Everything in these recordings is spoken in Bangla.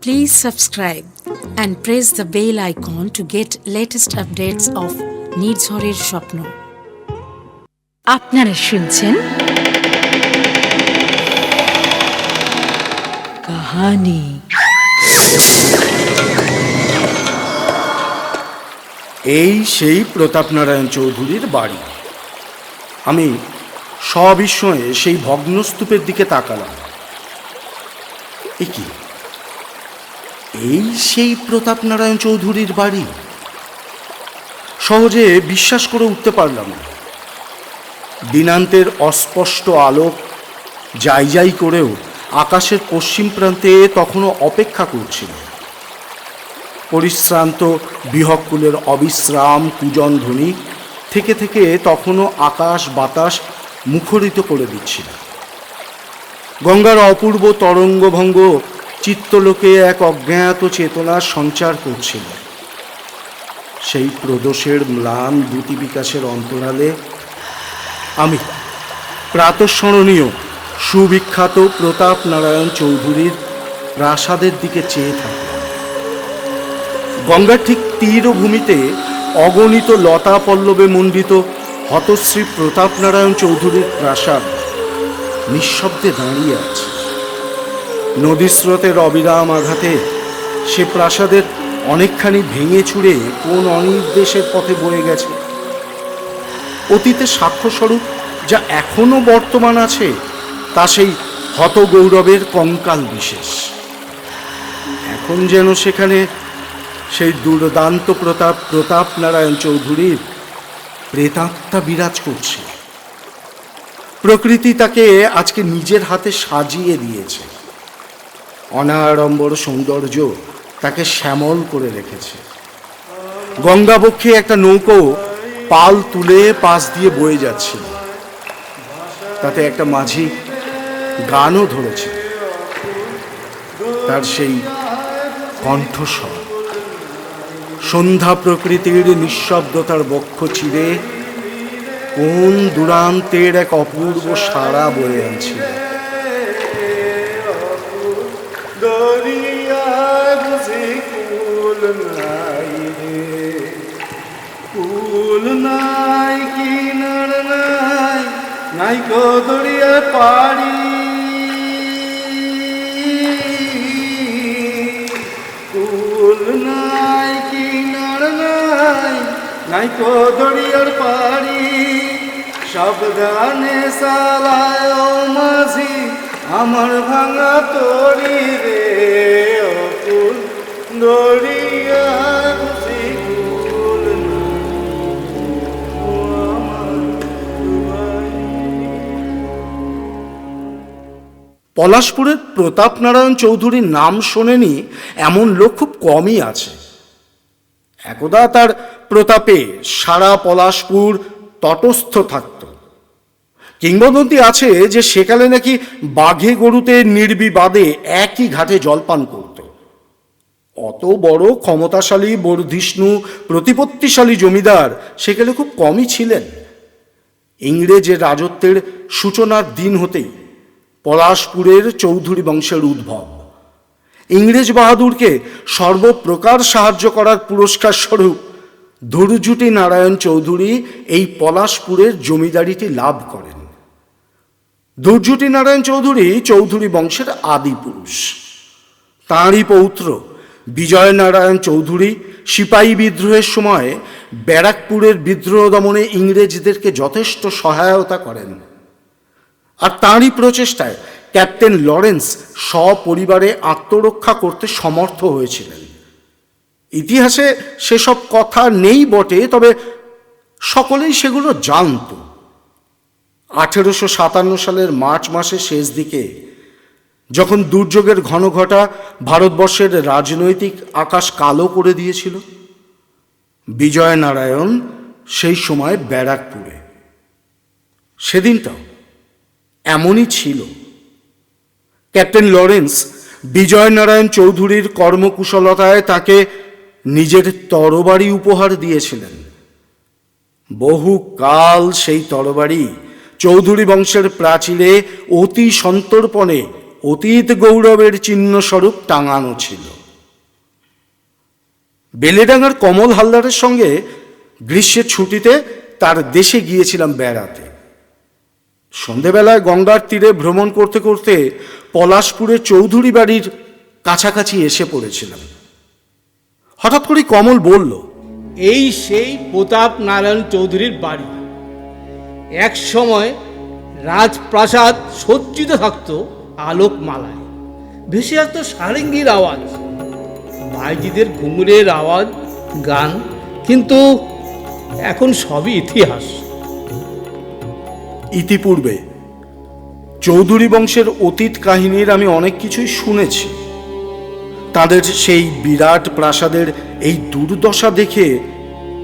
Please subscribe and press the bell icon to get latest updates of নির্ঝরের স্বপ্ন আপনারা শুনছেন কাহানি। এই সেই প্রতাপনারায়ণ চৌধুরীর বাড়ি। আমি সবিস্ময়ে সেই ভগ্নস্তূপের দিকে তাকালাম। এ কি? এই সেই প্রতাপ নারায়ণ চৌধুরীর বাড়ি? সহজে বিশ্বাস করে উঠতে পারলাম না। দিনান্তের অস্পষ্ট আলোক যাই যাই করেও আকাশের পশ্চিম প্রান্তে তখনও অপেক্ষা করছিল। পরিশ্রান্ত বিহকুলের অবিশ্রাম কুজন ধ্বনি থেকে থেকে তখনও আকাশ বাতাস মুখরিত করে দিচ্ছিল। গঙ্গার অপূর্ব তরঙ্গভঙ্গ চিত্তলোকে এক অজ্ঞাত চেতনার সঞ্চার করছিল। সেই প্রদোষের ম্লান দ্যুতি বিকাশের অন্তরালে আমি প্রাতঃস্মরণীয় সুবিখ্যাত প্রতাপ নারায়ণ চৌধুরীর প্রাসাদের দিকে চেয়ে থাকি গঙ্গার ঠিক তীরভূমিতে অগণিত লতা পল্লবে মণ্ডিত হতশ্রী প্রতাপ নারায়ণ চৌধুরীর প্রাসাদ নিঃশব্দে দাঁড়িয়ে আছে। নদী স্রোতের অবিরাম আঘাতে সে প্রাসাদের অনেকখানি ভেঙে চুড়ে কোন অনির্দেশের পথে বয়ে গেছে। অতীতে সাক্ষ্যস্বরূপ যা এখনও বর্তমান আছে, তা সেই হতগৌরবের কঙ্কাল বিশেষ। এখন যেন সেখানে সেই দুর্দান্ত প্রতাপ প্রতাপ নারায়ণ চৌধুরীর প্রেতাত্মা বিরাজ করছে। প্রকৃতি তাকে আজকে নিজের হাতে সাজিয়ে দিয়েছে। অনাড়ম্বর সৌন্দর্য তাকে শ্যামল করে রেখেছে। গঙ্গাবক্ষে একটা নৌকো পাল তুলে পাশ দিয়ে বয়ে যাচ্ছিল তাতে একটা মাঝি গানও ধরেছে। তার সেই কণ্ঠস্বর। সন্ধ্যা প্রকৃতির নিঃশব্দতার বক্ষ চিরে কোন দূরান্তের এক অপূর্ব সারা বয়ে আনছিল নাই কিনার নাই নাই কো দরিয়া পাড়ি। কুল নাই কিনার নাই নাই কো দরিয়ার পাড়ি। সাবধানে সালায় মাঝি, আমার ভাঙা তরি রে অকুল দরিয়া পলাশপুরের প্রতাপ নারায়ণ চৌধুরীর নাম শোনেনি এমন লোক খুব কমই আছে। একদা তার প্রতাপে সারা পলাশপুর তটস্থ থাকত। কিংবদন্তি আছে যে সেকালে নাকি বাঘে গরুতে নির্বিবাদে একই ঘাটে জলপান করত। অত বড় ক্ষমতাশালী বর্ধিষ্ণু, প্রতিপত্তিশালী জমিদার সেকালে খুব কমই ছিলেন। ইংরেজের রাজত্বের সূচনার দিন হতেই পলাশপুরের চৌধুরী বংশের উদ্ভব। ইংরেজ বাহাদুরকে সর্বপ্রকার সাহায্য করার পুরস্কার স্বরূপ দুর্জুটি নারায়ণ চৌধুরী এই পলাশপুরের জমিদারিটি লাভ করেন। দুর্জুটি নারায়ণ চৌধুরী চৌধুরী বংশের আদি পুরুষ। তাঁরই পৌত্র বিজয় নারায়ণ চৌধুরী সিপাহী বিদ্রোহের সময় ব্যারাকপুরের বিদ্রোহ দমনে ইংরেজদেরকে যথেষ্ট সহায়তা করেন। আর তাঁরই প্রচেষ্টায় ক্যাপ্টেন লরেন্স সপরিবারে আত্মরক্ষা করতে সমর্থ হয়েছিলেন। ইতিহাসে সেসব কথা নেই বটে, তবে সকলেই সেগুলো জানত। আঠেরোশো সাতান্ন সালের মার্চ মাসের শেষ দিকে, যখন দুর্যোগের ঘনঘটা ভারতবর্ষের রাজনৈতিক আকাশ কালো করে দিয়েছিল বিজয় নারায়ণ সেই সময় ব্যারাকপুরে। সেদিনটাও এমনই ছিল। ক্যাপ্টেন লরেন্স বিজয় নারায়ণ চৌধুরীর কর্মকুশলতায় তাকে নিজের তরবারি উপহার দিয়েছিলেন। বহু কাল সেই তরবারি চৌধুরী বংশের প্রাচীরে অতি সন্তর্পণে অতীত গৌরবের চিহ্ন স্বরূপ টাঙানো ছিল। বেলেডাঙ্গার কমল হালদারের সঙ্গে গ্রীষ্মের ছুটিতে তার দেশে গিয়েছিলাম বেড়াতে। সন্ধেবেলায় গঙ্গার তীরে ভ্রমণ করতে করতে পলাশপুরে চৌধুরী বাড়ির কাছাকাছি এসে পড়েছিলাম। হঠাৎ করে কমল বলল, এই সেই প্রতাপ নারায়ণ চৌধুরীর বাড়ি। এক সময় রাজপ্রাসাদ সজ্জিত থাকতো আলোকমালায়। ভেসে আসতো সারেঙ্গির আওয়াজ। ভাইজিদের ঘুঙুরের আওয়াজ, গান, কিন্তু এখন সবই ইতিহাস। ইতিপূর্বে চৌধুরী বংশের অতীত কাহিনীর আমি অনেক কিছুই শুনেছি। তাদের সেই বিরাট প্রাসাদের এই দুর্দশা দেখে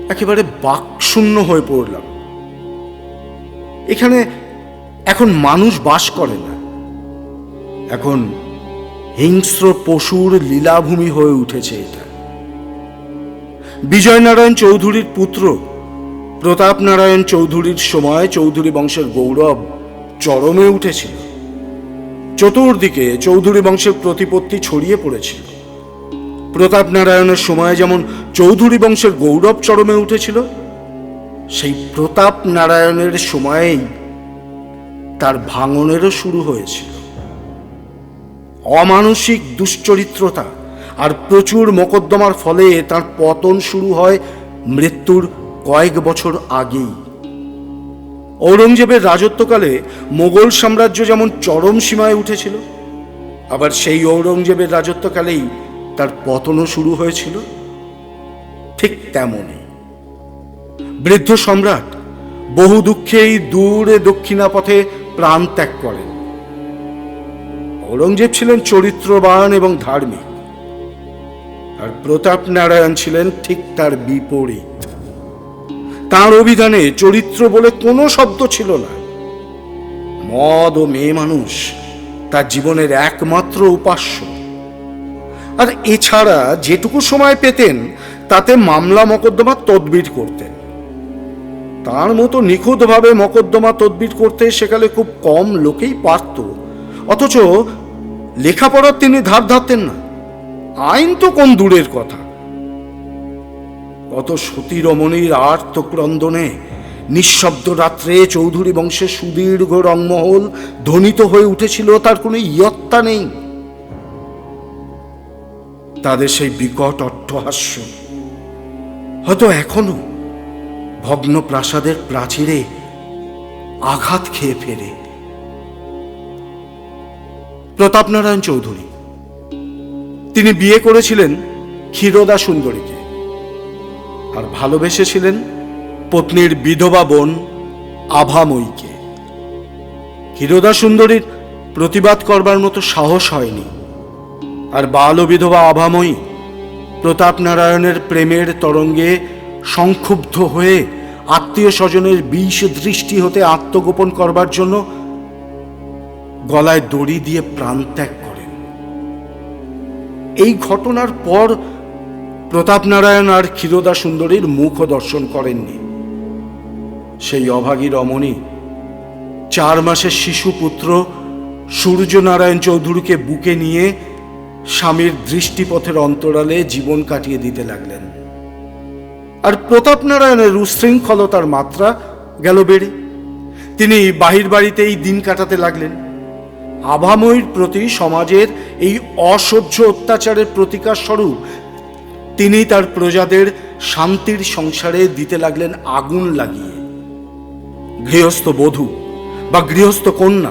একেবারে বাকশূন্য হয়ে পড়লাম। এখানে এখন মানুষ বাস করে না। এখন হিংস্র পশুর লীলাভূমি হয়ে উঠেছে এটা। বিজয়নারায়ণ চৌধুরীর পুত্র প্রতাপ নারায়ণ চৌধুরীর সময় চৌধুরী বংশের গৌরব চরমে উঠেছিল। চতুর্দিকে চৌধুরী বংশের প্রতিপত্তি ছড়িয়ে পড়েছিল। প্রতাপ নারায়ণের সময় যেমন চৌধুরী বংশের গৌরব চরমে উঠেছিল, সেই প্রতাপ নারায়ণের সময়েই তার ভাঙনেরও শুরু হয়েছিল। অমানসিক দুশ্চরিত্রতা আর প্রচুর মোকদ্দমার ফলে তার পতন শুরু হয় মৃত্যুর কয়েক বছর আগেই। ঔরঙ্গজেবের রাজত্বকালে মোগল সাম্রাজ্য যেমন চরম সীমায় উঠেছিল, আবার সেই ঔরঙ্গজেবের রাজত্বকালেই তার পতনও শুরু হয়েছিল। ঠিক তেমনই। বৃদ্ধ সম্রাট বহু দুঃখেই দূরে দক্ষিণা পথে প্রাণ ত্যাগ করেন। ঔরঙ্গজেব ছিলেন চরিত্রবান এবং ধার্মিক। আর প্রতাপ নারায়ণ ছিলেন ঠিক তার বিপরীত। তার অভিধানে চরিত্র বলে কোনো শব্দ ছিল না। মদ ও মেয়ে মানুষ তার জীবনের একমাত্র উপাস্য। আর এছাড়া যেটুকু সময় পেতেন, তাতে মামলা মকদ্দমা তদবির করতেন। তার মতো নিখুঁতভাবে মকদ্দমা তদবির করতে সেকালে খুব কম লোকেই পারত। অথচ লেখাপড়ার তিনি ধার ধারতেন না। আইন তো কোন দূরের কথা। কত সতী রমণীর আর্তক্রন্দনে নিঃশব্দ রাত্রে চৌধুরী বংশের সুদীর্ঘ রংমহল ধ্বনিত হয়ে উঠেছিল, তার কোনো ইয়ত্তা নেই। তাদের সেই বিকট অট্টহাস্য। হয়তো এখনও ভগ্ন প্রাসাদের প্রাচীরে আঘাত খেয়ে ফেরে। প্রতাপনারায়ণ চৌধুরী, তিনি বিয়ে করেছিলেন ক্ষীরদা সুন্দরীকে। আর ভালোবেসেছিলেন পত্নীর বিধবা বোন আভাময়ীকে। ক্ষীরদা সুন্দরীর প্রতিবাদ করবার মতো সাহস হয়নি। আর বাল ও বিধবা আভাময়ী প্রতাপ নারায়ণের প্রেমের তরঙ্গে সংক্ষুব্ধ হয়ে আত্মীয় স্বজনের বিষ দৃষ্টি হতে আত্মগোপন করবার জন্য গলায় দড়ি দিয়ে প্রাণ ত্যাগ করেন। এই ঘটনার পর প্রতাপ নারায়ণ আর ক্ষীরদা সুন্দরীর মুখ দর্শন করেননি। সেই অভাগী রমণী, চার মাসের শিশু পুত্র সূর্যনারায়ণ চৌধুরীকে বুকে নিয়ে স্বামীর দৃষ্টিপথের অন্তরালে জীবন কাটিয়ে দিতে লাগলেন। আর প্রতাপ নারায়ণের উশৃঙ্খলতার মাত্রা গেল বেড়ে। তিনি বাহির বাড়িতেই দিন কাটাতে লাগলেন। আভাময়ীর প্রতি সমাজের এই অসহ্য অত্যাচারের প্রতিকার স্বরূপ তিনি তার প্রজাদের শান্তির সংসারে দিতে লাগলেন আগুন লাগিয়ে। গৃহস্থ বধূ বা গৃহস্থ কন্যা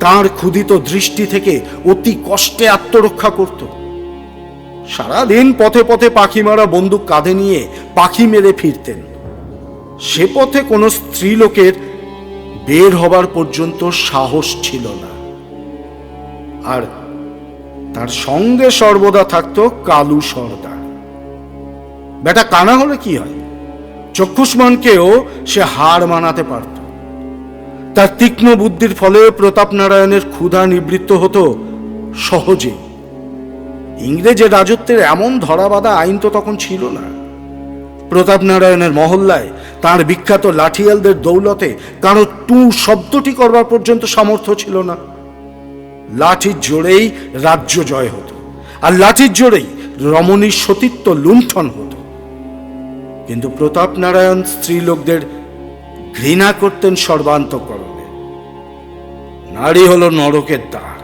তার ক্ষুদিত দৃষ্টি থেকে অতি কষ্টে আত্মরক্ষা করত। সারাদিন পথে পথে পাখি মারা বন্দুক কাঁধে নিয়ে পাখি মেরে ফিরতেন। সে পথে কোনো স্ত্রীলোকের বের হবার পর্যন্ত সাহস ছিল না। আর তার সঙ্গে সর্বদা থাকত কালু সর্দার। বেটা, কানা হলে কি হয়? চক্ষুষ্মানকেও সে হার মানাতে পারত। তার তীক্ষ্ণ বুদ্ধির ফলে প্রতাপ নারায়ণের ক্ষুধা নিবৃত্ত হতো সহজে। ইংরেজের রাজত্বের এমন ধরাবাধা আইন তো তখন ছিল না। প্রতাপ নারায়ণের মহল্লায় তার বিখ্যাত লাঠিয়ালদের দৌলতে কারও টু শব্দটি করবার পর্যন্ত সামর্থ্য ছিল না। লাঠির জোরেই রাজ্য জয় হতো, আর লাঠির জোরেই রমণীর সতীত্ব লুণ্ঠন হতো। কিন্তু প্রতাপ নারায়ণ স্ত্রীলোকদের ঘৃণা করতেন সর্বান্তকরণে। নারী হলো নরকের দ্বার।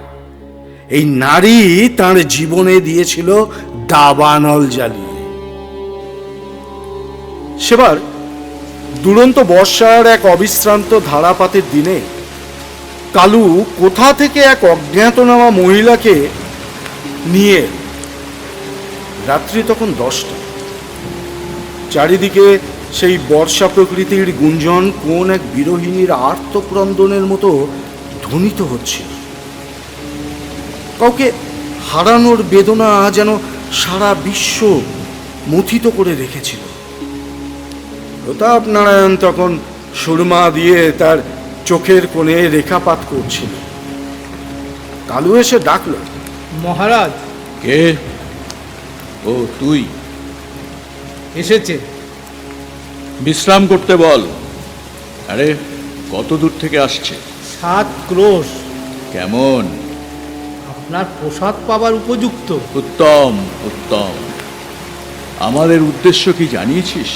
এই নারী তার জীবনে দিয়েছিল দাবানল জ্বালিয়ে। সেবার দুরন্ত বর্ষার এক অবিশ্রান্ত ধারাপাতের দিনে কালু কোথা থেকে এক অজ্ঞাতনামা মহিলাকে নিয়ে রাত্রি তখন দশটা। চারিদিকে সেই বর্ষা প্রকৃতির গুঞ্জন কোন এক বিরোহিনীর আর্তক্রন্দনের মতো ধ্বনিত হচ্ছে। কাউকে হারানোর বেদনা যেন সারা বিশ্ব মথিত করে রেখেছিল। প্রতাপ নারায়ণ তখন সুরমা দিয়ে তার চোখের কোণে রেখাপাত করছিল। কালু এসে ডাকলো মহারাজ। কে? ও তুই? এসেছে। বিশ্রাম করতে বল। আরে কত দূর থেকে আসছে? সাত ক্রোশ। কেমন? আপনার প্রসাদ পাবার উপযুক্ত। উত্তম উত্তম। আমাদের উদ্দেশ্য কি জানিয়েছিস?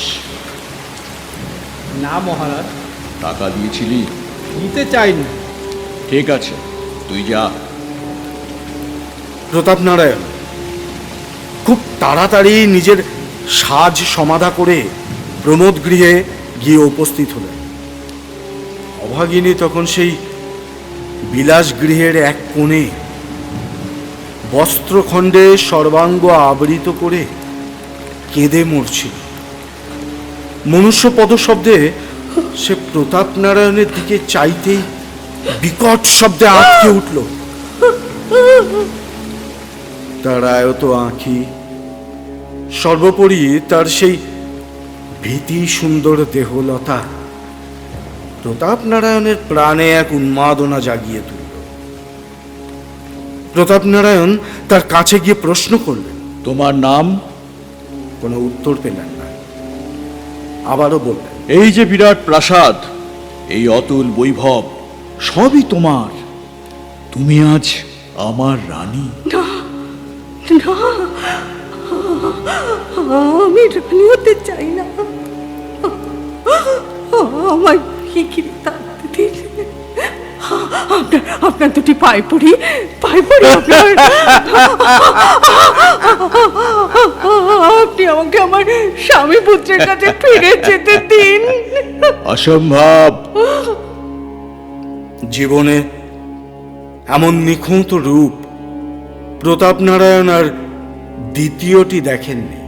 না মহারাজ। টাকা দিয়েছিলি? নিতে চাইনি। ঠিক আছে তুই যা। প্রতাপ নারায়ণ খুব তাড়াতাড়ি নিজের সাজ সমাধা করে প্রমোদ গৃহে গিয়ে উপস্থিত হলেন। অভাগিনী তখন সেই বিলাস গৃহের এক কোণে বস্ত্রখণ্ডে সর্বাঙ্গ আবৃত করে কেঁদে মরছিল। মনুষ্য পদশব্দে সে প্রতাপ নারায়ণের দিকে চাইতেই বিকট শব্দে আটকে উঠল। তার আয়ত আঁখি সর্বোপরি তার সেই ভীতি সুন্দর দেহলতা। প্রতাপ নারায়ণের প্রাণে এক উন্মাদনা জাগিয়ে তুলল। প্রতাপ নারায়ণ তার কাছে গিয়ে প্রশ্ন করলেন তোমার নাম? কোনো উত্তর পেলেন না। আবারও বললেন এই যে বিরাট প্রাসাদ এই অতুল বৈভব সবই তোমার। তুমি আজ আমার রানী। না আমি রানী হতে চাই না। আমার থাকতে দিন আপনার দুটি পায়ে পড়ি পায়ে পড়ি আপনার। আপনি আমাকে আমার স্বামী পুত্রের কাছে ফিরে যেতে দিন। অসম্ভব। জীবনে এমন নিখুঁত রূপ প্রতাপ নারায়ণ আর দ্বিতীয়টি দেখেননি।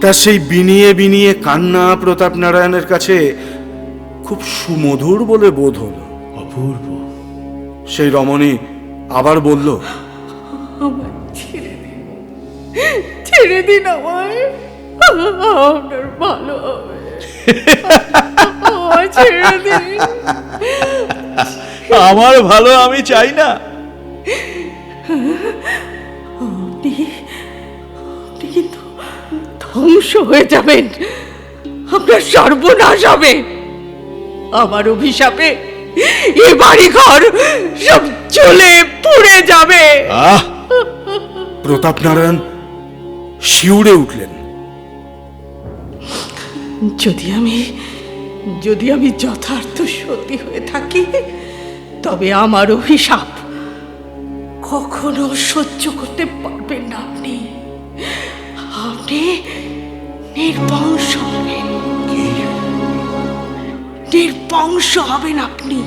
তার সেই বিনিয়ে বিনিয়ে কান্না প্রতাপ নারায়ণের কাছে খুব সুমধুর বলে বোধ হল। অপূর্ব। সেই রমণী আবার বলল আমার ছেড়ে দিন। ছেড়ে দিন আমার আপনার ভালো হবে। ছেড়ে দিন। আমার ভালো আমি চাই না। ধ্বংস হয়ে যাবেন। আপনার সর্বনাশ হবে। আমার অভিশাপে এ বাড়ি ঘর সব চলে পুড়ে যাবে। আহ! প্রতাপ নারায়ণ শিউরে উঠলেন। যদি আমি যদি আমি যথার্থ সতী হয়ে থাকি তবে আমার অভিশাপ কখনো সহ্য করতে পারবেন না আপনি। আপনি নির্বংশ হবেন নির্বংশ হবেন আপনি।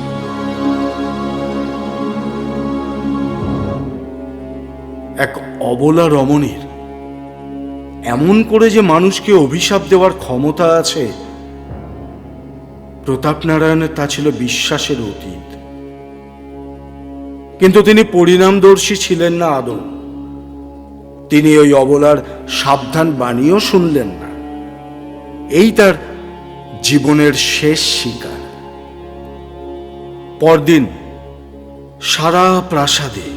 এক অবলা রমণীর, এমন করে যে মানুষকে অভিশাপ দেওয়ার ক্ষমতা আছে, প্রতাপ নারায়ণের তা ছিল বিশ্বাসের অতীত। কিন্তু তিনি পরিণামদর্শী ছিলেন না আদৌ। তিনি ওই অবলার সাবধান বাণীও শুনলেন না। এই তার জীবনের শেষ শিকার। পরদিন সারা প্রাসাদে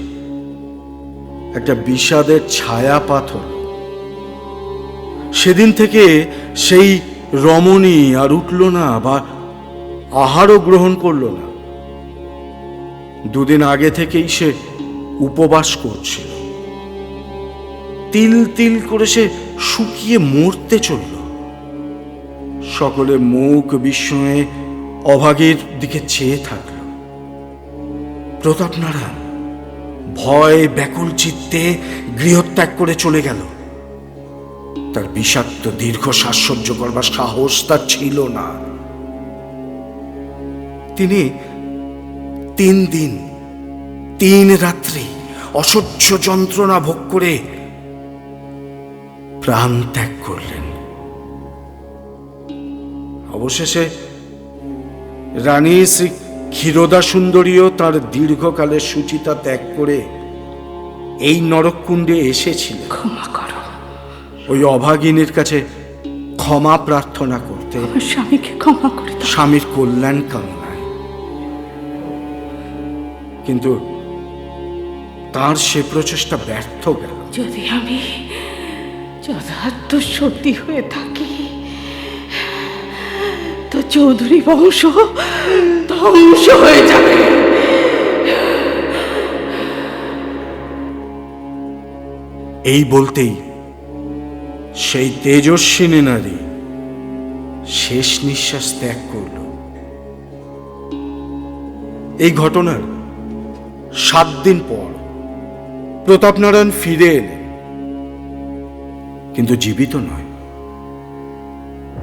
একটা বিষাদের ছায়া পাথর। সেদিন থেকে সেই রমণী আর উঠল না বা আহারও গ্রহণ করল না। দুদিন আগে থেকেই সে উপবাস করছিল। তিল তিল করে সে শুকিয়ে মরতে চলল। সকলে মুখ বিস্ময়ে অভাগের দিকে চেয়ে থাকল। প্রতাপ নারায়ণ ভয়, ব্যাকুল চিত্তে গৃহত্যাগ করে চলে গেল। তার বিষাক্ত দীর্ঘ শ্বাসসহ্য করবার সাহস তার ছিল না। তিনি তিন দিন, তিন রাত্রি অসহ্য যন্ত্রণা ভোগ করে প্রাণ ত্যাগ করলেন। অবশেষে রানী শ্রী ক্ষীরোদা সুন্দরীও তার দীর্ঘকালের সুচিতা ত্যাগ করে এই নরককুণ্ডে এসেছিলেন। ক্ষমা করো। ওই অভাগিনীর কাছে ক্ষমা প্রার্থনা করতে স্বামীকে ক্ষমা করে স্বামীর কল্যাণ কামনায়। কিন্তু তার সে প্রচেষ্টা ব্যর্থ গেল। যদি আমি যথার্থ সত্যি হয়ে থাকি। তো চৌধুরী বংশ ধ্বংস হয়ে যাবে। এই বলতেই সেই তেজস্বিনী নারী শেষ নিঃশ্বাস ত্যাগ করল। এই ঘটনার সাত দিন পর প্রতাপনারায়ণ ফিরে এলেন কিন্তু জীবিত নয়,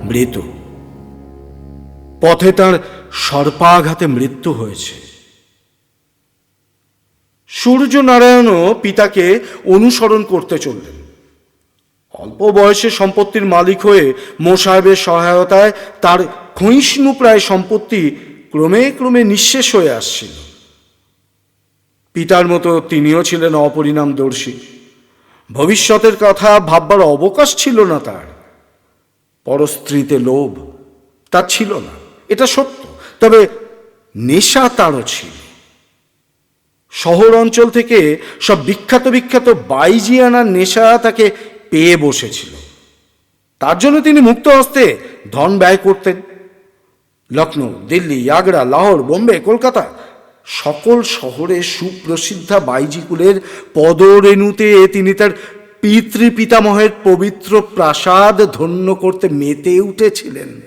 মৃত। পথে তার সর্পাঘাতে মৃত্যু হয়েছে। সূর্য নারায়ণও পিতাকে অনুসরণ করতে চললেন। অল্প বয়সে সম্পত্তির মালিক হয়ে মোসাহেবের সহায়তায় তার ক্ষয়িষ্ণু প্রায় সম্পত্তি ক্রমে ক্রমে নিঃশেষ হয়ে আসছিল। পিতার মতো তিনিও ছিলেন অপরিণামদর্শী। ভবিষ্যতের কথা ভাববার অবকাশ ছিল না তার। পরস্ত্রীতে লোভ তার ছিল না। এটা সত্য। তবে নেশা তারও ছিল। শহর অঞ্চল থেকে সব বিখ্যাত বিখ্যাত বাইজিয়ানার নেশা তাকে পেয়ে বসেছিল। তার জন্য তিনি মুক্ত হস্তে ধন ব্যয় করতেন। লখনৌ দিল্লি, আগ্রা, লাহোর, বোম্বে, কলকাতা সকল শহরে সুপ্রসিদ্ধা বাইজিকুলের পদরেণুতে তিনি তার পিতৃপিতামহের পবিত্র প্রাসাদ ধন্য করতে মেতে উঠেছিলেন।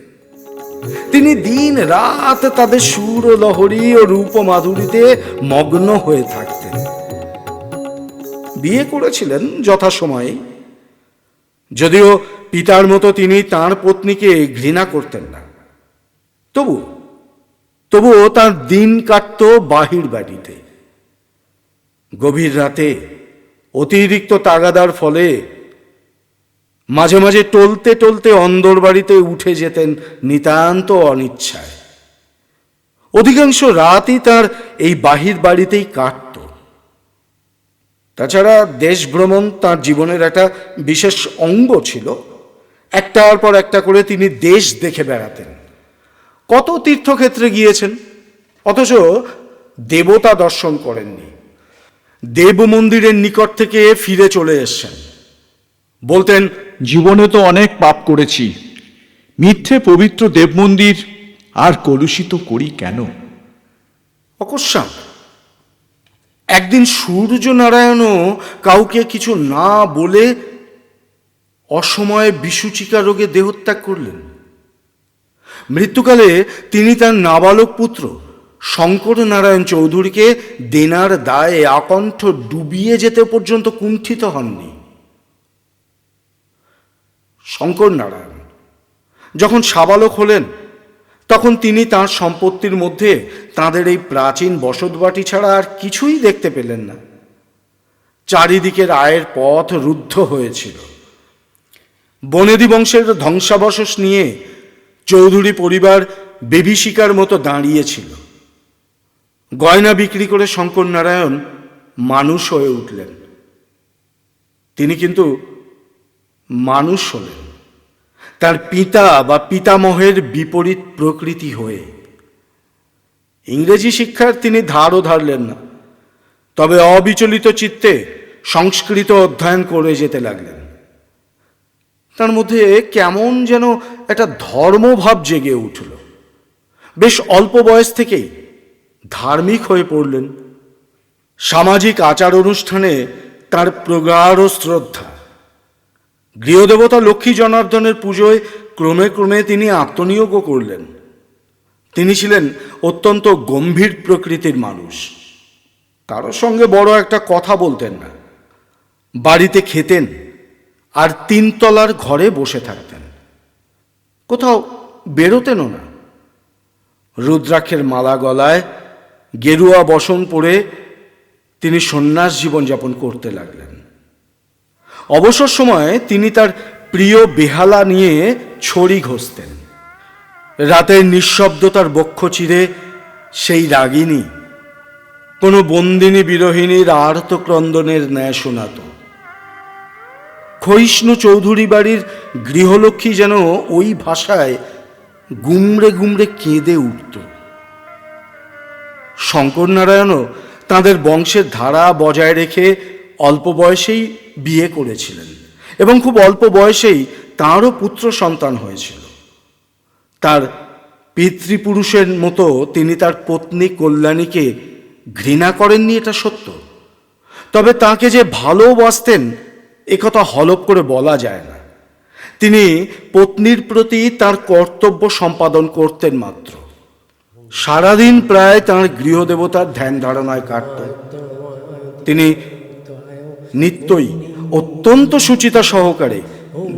তিনি দিন রাত তাদের সুর ও লহরী ও রূপ মাধুরীতে মগ্ন হয়ে থাকতেন। বিয়ে করেছিলেন যথাসময়ে। যদিও পিতার মতো তিনি তার পত্নীকে ঘৃণা করতেন না। তবু তবুও তার দিন কাটত বাহির বাড়িতে। গভীর রাতে অতিরিক্ত তাগাদার ফলে মাঝে মাঝে টলতে টলতে অন্দর বাড়িতে উঠে যেতেন নিতান্ত অনিচ্ছায়। অধিকাংশ রাতই তার এই বাহির বাড়িতেই কাটত। তাছাড়া দেশ ভ্রমণ তার জীবনের একটা বিশেষ অঙ্গ ছিল। একটার পর একটা করে তিনি দেশ দেখে বেড়াতেন। কত তীর্থক্ষেত্রে গিয়েছেন? অথচ দেবতা দর্শন করেননি। দেব মন্দিরের নিকট থেকে ফিরে চলে এসছেন। বলতেন জীবনে তো অনেক পাপ করেছি। মিথ্যে পবিত্র দেব মন্দির আর কলুষিত করি কেন? অকস্মাৎ একদিন সূর্য নারায়ণও কাউকে কিছু না বলে অসময়ে বিসূচিকা রোগে দেহত্যাগ করলেন। মৃত্যুকালে তিনি তার নাবালক পুত্র শঙ্কর নারায়ণ চৌধুরীকে দেনার দায়ে আকণ্ঠ ডুবিয়ে যেতে পর্যন্ত কুণ্ঠিত হননি। শঙ্কর নারায়ণ যখন সাবালক হলেন, তখন তিনি তার সম্পত্তির মধ্যে তাদের এই প্রাচীন বসতবাটি ছাড়া আর কিছুই দেখতে পেলেন না। চারিদিকের আয়ের পথ রুদ্ধ হয়েছিল। বনেদি বংশের ধ্বংসাবশেষ নিয়ে চৌধুরী পরিবার বেবিশিকার মতো দাঁড়িয়েছিল। গয়না বিক্রি করে শঙ্কর নারায়ণ মানুষ হয়ে উঠলেন। তিনি কিন্তু মানুষ হলেন। তার পিতা বা পিতামহের বিপরীত প্রকৃতি হয়ে। ইংরেজি শিক্ষার তিনি ধারও ধারলেন না। তবে অবিচলিত চিত্তে সংস্কৃত অধ্যয়ন করে যেতে লাগলেন। তার মধ্যে কেমন যেন একটা ধর্মভাব জেগে উঠল। বেশ অল্প বয়স থেকেই ধার্মিক হয়ে পড়লেন। সামাজিক আচার অনুষ্ঠানে তার প্রগাঢ় শ্রদ্ধা। গৃহদেবতা লক্ষ্মী জনার্দনের পুজোয় ক্রমে ক্রমে তিনি আত্মনিয়োগও করলেন। তিনি ছিলেন অত্যন্ত গম্ভীর প্রকৃতির মানুষ। কারোর সঙ্গে বড় একটা কথা বলতেন না। বাড়িতে খেতেন আর তিনতলার ঘরে বসে থাকতেন। কোথাও বেরোতেনও না। রুদ্রাক্ষের মালা গলায় গেরুয়া বসন পরে তিনি সন্ন্যাস জীবনযাপন করতে লাগলেন। অবসর সময়ে তিনি তার প্রিয় বেহালা নিয়ে ছড়ি ঘষতেন। রাতের নিঃশব্দতার বক্ষ চিরে সেই রাগিনী, কোনো বন্দিনী বিরোহিনীর আর্তক্রন্দনের ন্যায় শোনাত। ক্ষয়িষ্ণু চৌধুরী বাড়ির গৃহলক্ষ্মী যেন ওই ভাষায় গুমড়ে গুমড়ে কেঁদে উঠত। শঙ্কর নারায়ণও তাঁদের বংশের ধারা বজায় রেখে অল্প বয়সেই বিয়ে করেছিলেন এবং খুব অল্প বয়সেই তাঁরও পুত্র সন্তান হয়েছিল। তার পিতৃপুরুষের মতো তিনি তার পত্নী কল্যাণীকে ঘৃণা করেননি এটা সত্য। তবে তাকে যে ভালোবাসতেন একথা হলপ করে বলা যায় না। তিনি পত্নীর প্রতি তার কর্তব্য সম্পাদন করতেন মাত্র। সারাদিন প্রায় তাঁর গৃহদেবতার ধ্যান ধারণায় কাটত। তিনি নিত্যই অত্যন্ত সুচিতা সহকারে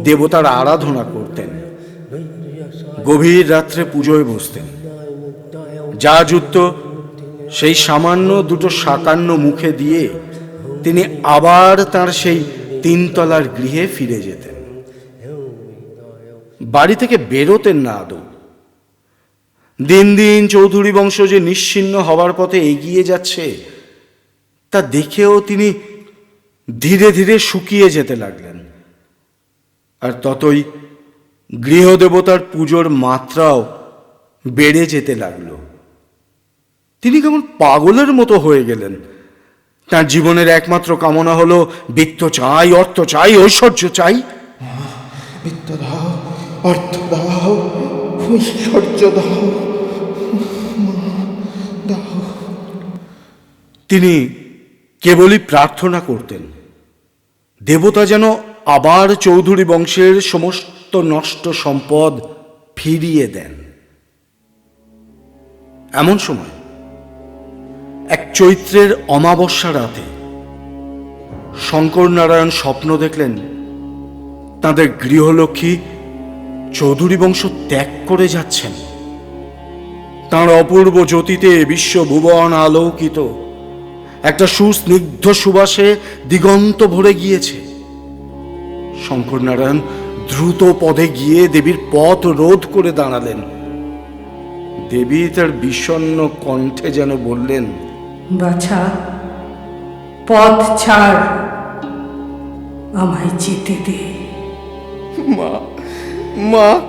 দেবতার আরাধনা করতেন। গভীর রাত্রে পুজোয় বসতেন। যা যুক্ত সেই সামান্য দুটো সাতান্ন মুখে দিয়ে তিনি আবার তার সেই তিনতলার গৃহে ফিরে যেতেন। বাড়ি থেকে বেরোতেন না আদৌ। দিন দিন চৌধুরী বংশ যে নিশ্চিন্ন হওয়ার পথে এগিয়ে যাচ্ছে, তা দেখেও তিনি ধীরে ধীরে শুকিয়ে যেতে লাগলেন। আর ততই গৃহদেবতার পুজোর মাত্রাও বেড়ে যেতে লাগল। তিনি কেমন পাগলের মতো হয়ে গেলেন। তার জীবনের একমাত্র কামনা হলো বৃত্ত চাই অর্থ চাই ঐশ্বর্য চাই। বিত্ত দাও অর্থ দাও ঐশ্বর্য দাও দাও। তিনি কেবলই প্রার্থনা করতেন। দেবতা যেন আবার চৌধুরী বংশের সমস্ত নষ্ট সম্পদ ফিরিয়ে দেন। এমন সময় এক চৈত্রের অমাবস্যা রাতে শঙ্কর নারায়ণ স্বপ্ন দেখলেন তাদের গৃহলক্ষ্মী চৌধুরী বংশ ত্যাগ করে যাচ্ছেন। তাঁর অপূর্ব জ্যোতিতে বিশ্বভুবন আলোকিত। একটা সুস্নিগ্ধ সুবাসে দিগন্ত ভরে গিয়েছে। শঙ্কর নারায়ণ দ্রুত পদে গিয়ে দেবীর পথ রোধ করে দাঁড়ালেন। দেবী তার বিষণ্ণ কণ্ঠে যেন বললেন বাছা পথ ছাড় আমায় যেতে দে। মা মা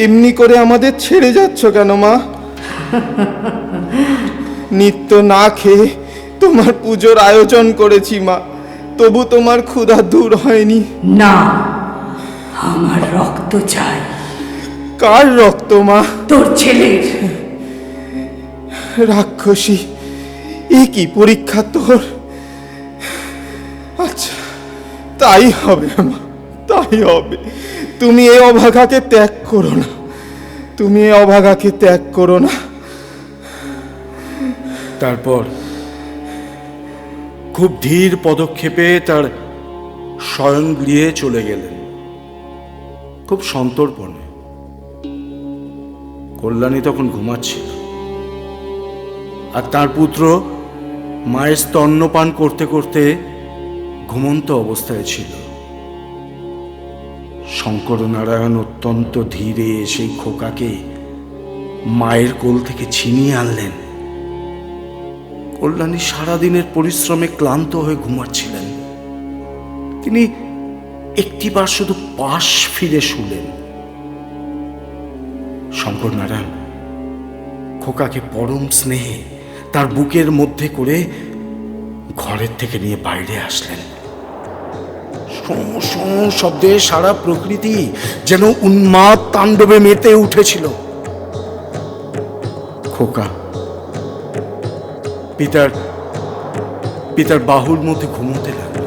এমনি করে আমাদের ছেড়ে যাচ্ছ কেন মা? নিত্য না খেয়ে তোমার পুজোর আয়োজন করেছি মা। তবু তোমার ক্ষুধা দূর হয়নি। না আমার রক্ত চাই। কার রক্ত মা? তোর ছেলের। রাক্ষসী এ কি পরীক্ষা তোর? আচ্ছা তাই হবে, মা, তাই হবে। তুমি এই অভাগাকে ত্যাগ করো না। তুমি এই অভাগাকে ত্যাগ করো না। তারপর খুব ধীর পদক্ষেপে তার শয়ন গৃহে চলে গেলেন। খুব সন্তর্পণে। কল্যাণী তখন ঘুমাচ্ছিল। আর তার পুত্র মায়ের স্তন্যপান করতে করতে ঘুমন্ত অবস্থায় ছিল। শঙ্কর নারায়ণ অত্যন্ত ধীরে সেই খোকাকে মায়ের কোল থেকে ছিনিয়ে আনলেন। কল্যাণী সারাদিনের পরিশ্রমে ক্লান্ত হয়ে ঘুমাচ্ছিলেন। তিনি একটিবার শুধু পাশ ফিরে শুলেন। শঙ্কর নারায়ণ খোকাকে পরম স্নেহে তার বুকের মধ্যে করে ঘরের থেকে নিয়ে বাইরে আসলেন। শব্দে সারা প্রকৃতি যেন উন্মাদ তাণ্ডবে মেতে উঠেছিল। খোকা, পিতার পিতার বাহুর মধ্যে ঘুমোতে লাগল।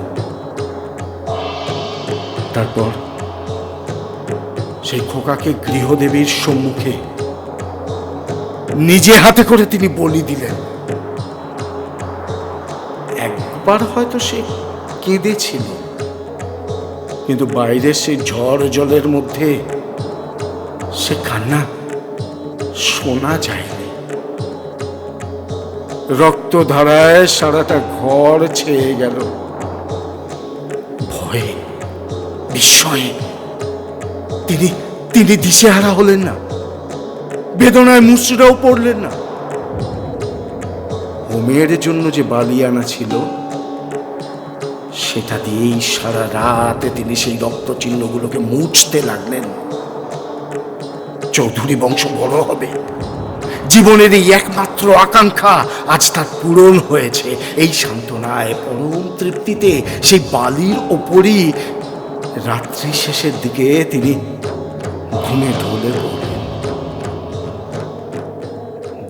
তারপর সেই খোকাকে গৃহদেবীর সম্মুখে নিজে হাতে করে তিনি বলি দিলেন। একবার হয়তো সে কেঁদেছিল, কিন্তু বাইরের সেই ঝড় জলের মধ্যে সে কান্না শোনা যায়নি। রক্তধারায় সারাটা ঘর ছেয়ে গেল। ভয়ে, বিস্ময়ে তিনি তিনি দিশেহারা হলেন না। বেদনায় মুচড়াও পড়লেন না। হোমের জন্য যে বালি আনা ছিল, সেটা দিয়েই সারা রাতে তিনি সেই রক্ত চিহ্নগুলোকে মুছতে লাগলেন। চৌধুরী বংশ বড় হবে। জীবনের এই একমাত্র আকাঙ্ক্ষা আজ তার পূরণ হয়েছে। এই সান্ত্বনায় পরম তৃপ্তিতে সেই বালির ওপরই রাত্রি শেষের দিকে তিনি ঘুমে ঢলে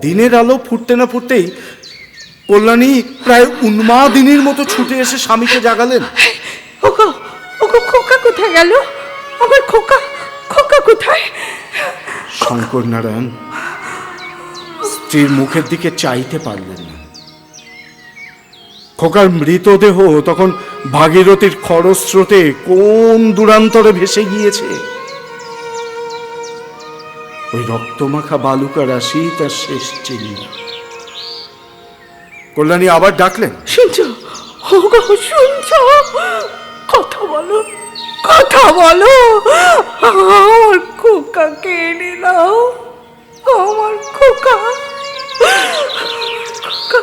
দিনের আলো ফুটতে না ফুটতেই কল্যাণী প্রায় উন্মাদিনীর মতো ছুটে এসে স্বামীকে জাগালেন। ওগো ওগো খোকা কোথায় গেল? আমার খোকা খোকা কোথায়? শঙ্কর নারায়ণ স্ত্রীর মুখের দিকে চাইতে পারলেন না। খোকার মৃতদেহ তখন ভাগীরথীর খরস্রোতে কোন দূরান্তরে ভেসে গিয়েছে? ওই রক্তমাখা বালুকা রাশি তার শেষ চিহ্ন। কল্যাণী আবার ডাকলেন। শুনছো? কথা বলো কথা বলো। আমার খোকাকে এনে দাও আমার খোকা।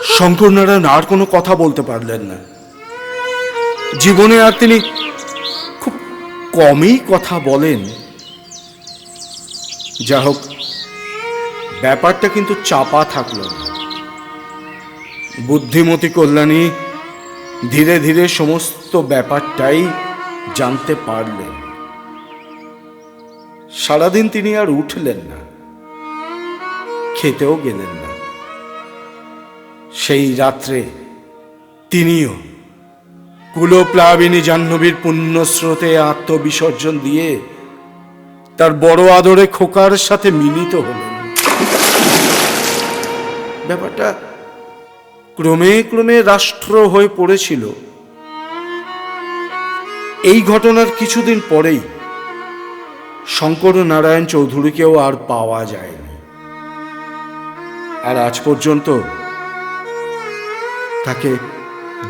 শঙ্কর নারায়ণ আর কোনো কথা বলতে পারলেন না। জীবনে আর তিনি খুব কমই কথা বলেন। যা হোক, ব্যাপারটা কিন্তু চাপা থাকল না। বুদ্ধিমতী কল্যাণী ধীরে ধীরে সমস্ত ব্যাপারটাই জানতে পারলেন। সারাদিন তিনি আর উঠলেন না, খেতেও গেলেন না। সেই রাত্রে তিনিও কুলপ্লাবিনী জাহ্নবীর পুণ্যস্রোতে আত্মবিসর্জন দিয়ে তার বড় আদরে খোকার সাথে মিলিত হলেন। ব্যাপারটা ক্রমে ক্রমে রাষ্ট্র হয়ে পড়েছিল। এই ঘটনার কিছুদিন পরেই শঙ্কর নারায়ণ চৌধুরীকেও আর পাওয়া যায়নি। আর আজ পর্যন্ত তাকে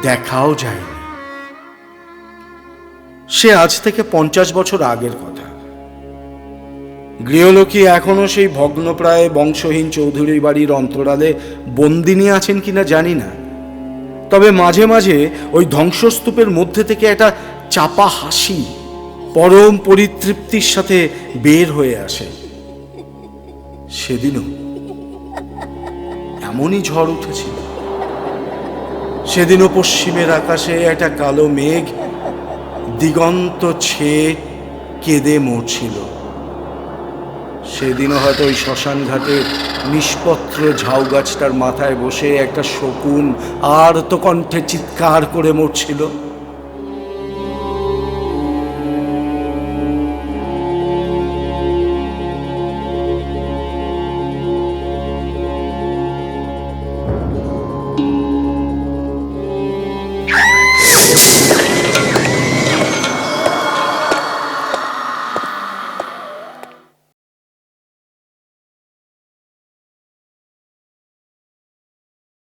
দেখাও যায়নি। সে আজ থেকে পঞ্চাশ বছর আগের কথা। গৃহলক্ষ্মী এখনও সেই ভগ্নপ্রায় বংশহীন চৌধুরী বাড়ির অন্তরালে বন্দিনী আছেন কিনা জানি না। তবে মাঝে মাঝে ওই ধ্বংসস্তূপের মধ্যে থেকে একটা চাপা হাসি পরম পরিতৃপ্তির সাথে বের হয়ে আসে। সেদিনও এমনই ঝড় উঠেছিল সেদিনও পশ্চিমের আকাশে একটা কালো মেঘ দিগন্ত ছেয়ে কেঁদে মরছিল। সেদিনও হয়তো ওই শ্মশান ঘাটে নিষ্পত্র ঝাউ গাছটার মাথায় বসে একটা শকুন আর তো কণ্ঠে চিৎকার করে মরছিল।